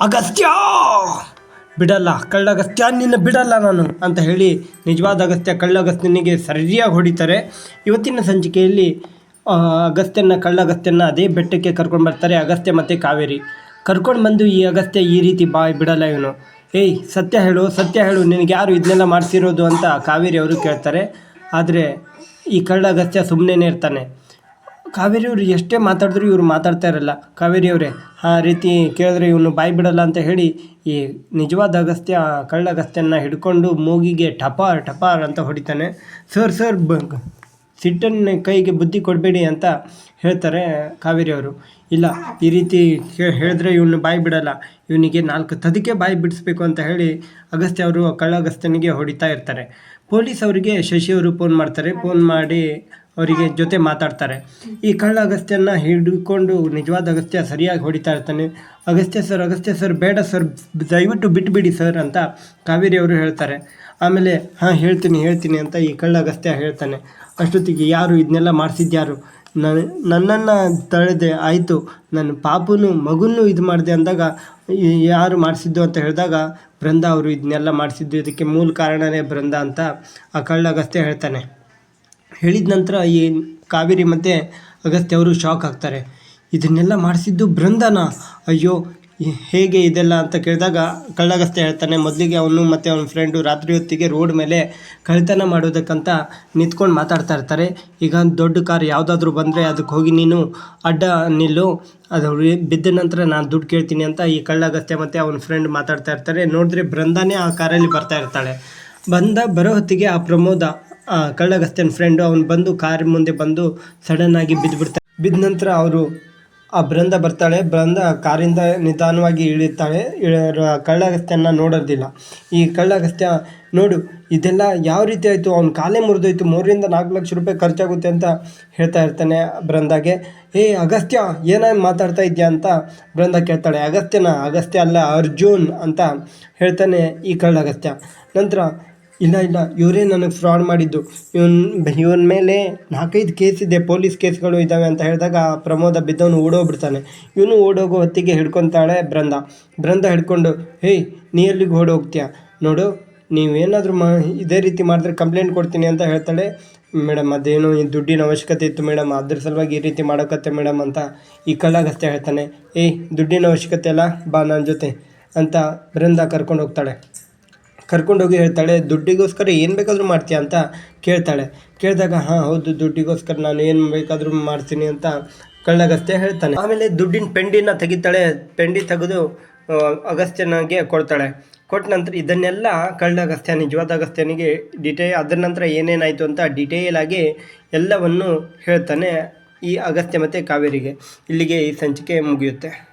ಅಗಸ್ತ್ಯ! ಬಿಡಲ್ಲ, ಕಳ್ಳಗಸ್ತ್ಯ, ನಿನ್ನ ಬಿಡಲ್ಲ ನಾನು ಅಂತ ಹೇಳಿ ನಿಜವಾದ ಅಗಸ್ತ್ಯ ಕಳ್ಳಗಸ್ತ್ಯನಿಗೆ ಸರಿಯಾಗಿ ಹೊಡಿತಾರೆ. ಇವತ್ತಿನ ಸಂಚಿಕೆಯಲ್ಲಿ ಅಗಸ್ತ್ಯನ ಕಳ್ಳಗಸ್ತ್ಯನ ಅದೇ ಬೆಟ್ಟಕ್ಕೆ ಕರ್ಕೊಂಡು ಬರ್ತಾರೆ ಅಗಸ್ತ್ಯ ಮತ್ತು ಕಾವೇರಿ. ಕರ್ಕೊಂಡು ಬಂದು ಈ ಅಗಸ್ತ್ಯ ಈ ರೀತಿ ಬಾಯ್ ಬಿಡಲ್ಲ ಇವನು. ಏಯ್, ಸತ್ಯ ಹೇಳು ಸತ್ಯ ಹೇಳು, ನಿನಗೆ ಯಾರು ಇದನ್ನೆಲ್ಲ ಮಾಡಿಸಿರೋದು ಅಂತ ಕಾವೇರಿ ಅವರು ಕೇಳ್ತಾರೆ. ಆದರೆ ಈ ಕಳ್ಳ ಅಗಸ್ತ್ಯ ಸುಮ್ಮನೆ ಇರ್ತಾನೆ. ಕಾವೇರಿ ಅವರು ಎಷ್ಟೇ ಮಾತಾಡಿದ್ರು ಇವ್ರು ಮಾತಾಡ್ತಾ ಇರಲ್ಲ. ಕಾವೇರಿ ಅವರೇ ಆ ರೀತಿ ಕೇಳಿದ್ರೆ ಇವನು ಬಾಯಿ ಬಿಡಲ್ಲ ಅಂತ ಹೇಳಿ ಈ ನಿಜವಾದ ಅಗಸ್ತ್ಯ ಕಳ್ಳ ಅಗಸ್ತ್ಯನ ಹಿಡ್ಕೊಂಡು ಮೂಗಿಗೆ ಟಪಾರ್ ಟಪಾರ್ ಅಂತ ಹೊಡಿತಾನೆ. ಸರ್ ಸರ್, ಬ, ಸಿಟ್ಟನ್ನು ಕೈಗೆ ಬುದ್ಧಿ ಕೊಡಬೇಡಿ ಅಂತ ಹೇಳ್ತಾರೆ ಕಾವೇರಿ ಅವರು. ಇಲ್ಲ, ಈ ರೀತಿ ಹೇಳಿದ್ರೆ ಇವನು ಬಾಯಿ ಬಿಡಲ್ಲ. ಇವನಿಗೆ ನಾಲ್ಕು ತದಕ್ಕೆ ಬಾಯಿ ಬಿಡಿಸ್ಬೇಕು ಅಂತ ಹೇಳಿ ಅಗಸ್ತ್ಯ ಅವರು ಕಳ್ಳ ಅಗಸ್ತ್ಯನಿಗೆ ಹೊಡಿತಾ ಇರ್ತಾರೆ. ಪೊಲೀಸ್ ಅವರಿಗೆ ಶಶಿಯವರು ಫೋನ್ ಮಾಡ್ತಾರೆ. ಫೋನ್ ಮಾಡಿ ಅವರಿಗೆ ಜೊತೆ ಮಾತಾಡ್ತಾರೆ. ಈ ಕಳ್ಳ ಅಗಸ್ತ್ಯನ ಹಿಡ್ಕೊಂಡು ನಿಜವಾದ ಅಗಸ್ತ್ಯ ಸರಿಯಾಗಿ ಹೊಡಿತಾ ಇರ್ತಾನೆ. ಅಗಸ್ತ್ಯ ಸರ್ ಅಗಸ್ತ್ಯ ಸರ್, ಬೇಡ ಸರ್, ದಯವಿಟ್ಟು ಬಿಟ್ಬಿಡಿ ಸರ್ ಅಂತ ಕಾವೇರಿ ಅವರು ಹೇಳ್ತಾರೆ. ಆಮೇಲೆ, ಹಾಂ, ಹೇಳ್ತೀನಿ ಹೇಳ್ತೀನಿ ಅಂತ ಈ ಕಳ್ಳ ಅಗಸ್ತ್ಯ ಹೇಳ್ತಾನೆ. ಅಷ್ಟೊತ್ತಿಗೆ ಯಾರು ಇದನ್ನೆಲ್ಲ ಮಾಡಿಸಿದ್ಯಾರು? ನನ್ನನ್ನು ತಳೆದೆ, ಆಯಿತು ನನ್ನ ಪಾಪನು, ಮಗುನೂ ಇದು ಮಾಡಿದೆ ಅಂದಾಗ ಯಾರು ಮಾಡಿಸಿದ್ದು ಅಂತ ಹೇಳಿದಾಗ, ಬೃಂದ ಅವರು ಇದನ್ನೆಲ್ಲ ಮಾಡಿಸಿದ್ದು, ಇದಕ್ಕೆ ಮೂಲ ಕಾರಣನೇ ಬೃಂದ ಅಂತ ಆ ಕಳ್ಳ ಅಗಸ್ತ್ಯ ಹೇಳ್ತಾನೆ. ಹೇಳಿದ ನಂತರ ಈ ಕಾವೇರಿ ಮತ್ತು ಅಗಸ್ತ್ಯ ಅವರು ಶಾಕ್ ಆಗ್ತಾರೆ. ಇದನ್ನೆಲ್ಲ ಮಾಡಿಸಿದ್ದು ಬೃಂದನಾ? ಅಯ್ಯೋ ಹೇಗೆ ಇದೆಲ್ಲ ಅಂತ ಕೇಳಿದಾಗ ಕಳ್ಳಗಸ್ತ ಹೇಳ್ತಾನೆ, ಮೊದಲಿಗೆ ಅವನು ಮತ್ತು ಅವನ ಫ್ರೆಂಡು ರಾತ್ರಿ ಹೊತ್ತಿಗೆ ರೋಡ್ ಮೇಲೆ ಕಳ್ಳತನ ಮಾಡೋದಕ್ಕಂತ ನಿಂತ್ಕೊಂಡು ಮಾತಾಡ್ತಾ ಇರ್ತಾರೆ. ಈಗ ದೊಡ್ಡ ಕಾರ್ ಯಾವುದಾದ್ರೂ ಬಂದರೆ ಅದಕ್ಕೆ ಹೋಗಿ ನೀನು ಅಡ್ಡ ನಿಲ್ಲು. ಅದು ಬಿದ್ದ ನಂತರ ನಾನು ದುಡ್ಡು ಕೇಳ್ತೀನಿ ಅಂತ ಈ ಕಳ್ಳಗಸ್ತೆ ಮತ್ತು ಅವನ ಫ್ರೆಂಡ್ ಮಾತಾಡ್ತಾ ಇರ್ತಾರೆ. ನೋಡಿದ್ರೆ ಬೃಂದಾನೇ ಆ ಕಾರಲ್ಲಿ ಬರ್ತಾ ಇರ್ತಾಳೆ. ಬಂದ, ಬರೋ ಹೊತ್ತಿಗೆ ಆ ಪ್ರಮೋದ ಕಳ್ಳಗಸ್ತನ ಫ್ರೆಂಡು ಅವನು ಬಂದು ಕಾರ್ ಮುಂದೆ ಬಂದು ಸಡನ್ನಾಗಿ ಬಿದ್ದುಬಿಡ್ತಾರೆ ಬಿದ್ದ ನಂತರ ಅವರು ಆ ಬೃಂದ ಬರ್ತಾಳೆ, ಬೃಂದ ಕಾರಿಂದ ನಿಧಾನವಾಗಿ ಇಳಿತಾಳೆ, ಇಳ- ಕಳ್ಳಗಸ್ತ್ಯನ ನೋಡೋದಿಲ್ಲ. ಈ ಕಳ್ಳಗಸ್ತ್ಯ ನೋಡು, ಇದೆಲ್ಲ ಯಾವ ರೀತಿ ಆಯಿತು? ಅವ್ನ ಕಾಲೇ ಮುರಿದೋಯ್ತು, ಮೂರರಿಂದ ನಾಲ್ಕು ಲಕ್ಷ ರೂಪಾಯಿ ಖರ್ಚಾಗುತ್ತೆ ಅಂತ ಹೇಳ್ತಾ ಇರ್ತಾನೆ ಬೃಂದಾಗೆ. ಏ, ಅಗಸ್ತ್ಯ ಏನಾಗಿ ಮಾತಾಡ್ತಾ ಇದೆಯಾ ಅಂತ ಬೃಂದ ಕೇಳ್ತಾಳೆ. ಅಗಸ್ತ್ಯನ, ಅಗಸ್ತ್ಯ ಅಲ್ಲ, ಅರ್ಜುನ್ ಅಂತ ಹೇಳ್ತಾನೆ ಈ ಕಳ್ಳಗಸ್ತ್ಯ. ನಂತರ ಇಲ್ಲ ಇಲ್ಲ, ಇವರೇ ನನಗೆ ಫ್ರಾಡ್ ಮಾಡಿದ್ದು. ಇವನ್, ಇವನ ಮೇಲೆ ನಾಲ್ಕೈದು ಕೇಸ್ ಇದೆ ಪೊಲೀಸ್ ಕೇಸ್ಗಳು ಇದ್ದಾವೆ ಅಂತ ಹೇಳಿದಾಗ ಪ್ರಮೋದ ಬಿದ್ದವನು ಓಡೋಗ್ಬಿಡ್ತಾನೆ. ಇವನು ಓಡೋಗೋ ಹೊತ್ತಿಗೆ ಹಿಡ್ಕೊತಾಳೆ ಬೃಂದ. ಬೃಂದ ಹಿಡ್ಕೊಂಡು ಹೇಯ್ ನೀ ಎಲ್ಲಿಗೆ ಓಡೋಗ್ತೀಯ? ನೋಡು, ನೀವೇನಾದರೂ ಮಾ, ಇದೇ ರೀತಿ ಮಾಡಿದ್ರೆ ಕಂಪ್ಲೇಂಟ್ ಕೊಡ್ತೀನಿ ಅಂತ ಹೇಳ್ತಾಳೆ. ಮೇಡಮ್, ಅದೇನು ಈ ದುಡ್ಡಿನ ಅವಶ್ಯಕತೆ ಇತ್ತು ಮೇಡಮ್, ಅದ್ರ ಸಲುವಾಗಿ ಈ ರೀತಿ ಮಾಡೋಕತ್ತೆ ಮೇಡಮ್ ಅಂತ ಈ ಕಳ್ಳಗಸ್ತೆ ಹೇಳ್ತಾನೆ. ಏಯ್, ದುಡ್ಡಿನ ಅವಶ್ಯಕತೆ ಅಲ್ಲ, ಬಾ ನನ್ನ ಜೊತೆ ಅಂತ ಬೃಂದ ಕರ್ಕೊಂಡು ಹೋಗ್ತಾಳೆ. ಕರ್ಕೊಂಡೋಗಿ ಹೇಳ್ತಾಳೆ, ದುಡ್ಡಿಗೋಸ್ಕರ ಏನು ಬೇಕಾದರೂ ಮಾಡ್ತೀಯ ಅಂತ ಕೇಳ್ತಾಳೆ. ಕೇಳಿದಾಗ, ಹಾಂ, ಹೌದು, ದುಡ್ಡಿಗೋಸ್ಕರ ನಾನು ಏನು ಬೇಕಾದರೂ ಮಾಡ್ತೀನಿ ಅಂತ ಕಳ್ಳಗಸ್ತ್ಯ ಹೇಳ್ತಾನೆ. ಆಮೇಲೆ ದುಡ್ಡಿನ ಪೆಂಡಿನ ತೆಗಿತಾಳೆ. ಪೆಂಡಿ ತೆಗೆದು ಅಗಸ್ತ್ಯನಾಗೆ ಕೊಡ್ತಾಳೆ. ಕೊಟ್ಟ ನಂತರ ಇದನ್ನೆಲ್ಲ ಕಳ್ಳಗಸ್ತ್ಯ ನಿಜವಾದ ಅಗಸ್ತ್ಯನಿಗೆ ಡಿಟೇ ಅದರ ನಂತರ ಏನೇನಾಯಿತು ಅಂತ ಡಿಟೇಲ್ ಆಗಿ ಎಲ್ಲವನ್ನು ಹೇಳ್ತಾನೆ ಈ ಅಗಸ್ತ್ಯ ಮತ್ತು ಕಾವೇರಿಗೆ. ಇಲ್ಲಿಗೆ ಈ ಸಂಚಿಕೆ ಮುಗಿಯುತ್ತೆ.